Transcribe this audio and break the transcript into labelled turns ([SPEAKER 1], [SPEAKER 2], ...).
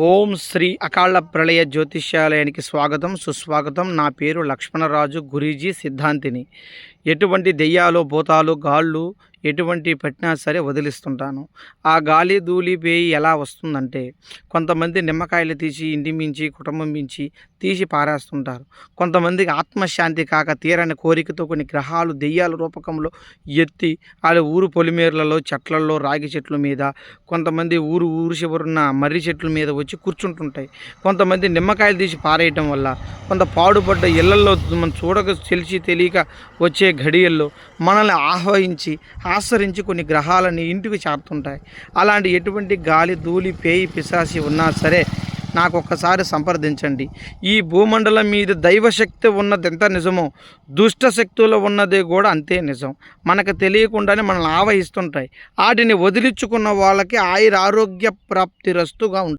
[SPEAKER 1] ఓం శ్రీ అకాళ్ళ ప్రళయ జ్యోతిష్యాలయానికి స్వాగతం సుస్వాగతం. నా పేరు లక్ష్మణరాజు గురీజీ సిద్ధాంతిని. ఎటువంటి దెయ్యాలు భూతాలు గాళ్ళు ఎటువంటి పట్టినా సరే వదిలిస్తుంటాను. ఆ గాలి ధూళి పేయి ఎలా వస్తుందంటే కొంతమంది నిమ్మకాయలు తీసి ఇంటి మించి కుటుంబం మించి తీసి పారేస్తుంటారు. కొంతమందికి ఆత్మశాంతి కాక తీరని కోరికతో కొన్ని గ్రహాలు దెయ్యాల రూపకంలో ఎత్తి వాళ్ళ ఊరు పొలిమేర్లలో చెట్లలో రాగి చెట్ల మీద కొంతమంది ఊరు ఊరు చివరున్న మర్రి చెట్ల మీద వచ్చి కూర్చుంటుంటాయి. కొంతమంది నిమ్మకాయలు తీసి పారేయటం వల్ల కొంత పాడుపడ్డ ఇళ్ళలో మనం చూడక తెలిసి తెలియక వచ్చే ఘడియల్లో మనల్ని ఆహ్వానించి ఆశ్రయించి కొన్ని గ్రహాలని ఇంటికి చేరుతుంటాయి. అలాంటి ఎటువంటి గాలి ధూళి పేయి పిశాసి ఉన్నా సరే నాకు ఒక్కసారి సంప్రదించండి. ఈ భూమండలం మీద దైవశక్తి ఉన్నది ఎంత నిజమో దుష్ట శక్తులు ఉన్నది కూడా అంతే నిజం. మనకు తెలియకుండానే మనల్ని ఆవహిస్తుంటాయి. వాటిని వదిలించుకున్న వాళ్ళకి ఆయుర ఆరోగ్య ప్రాప్తి రస్తుగా ఉంటుంది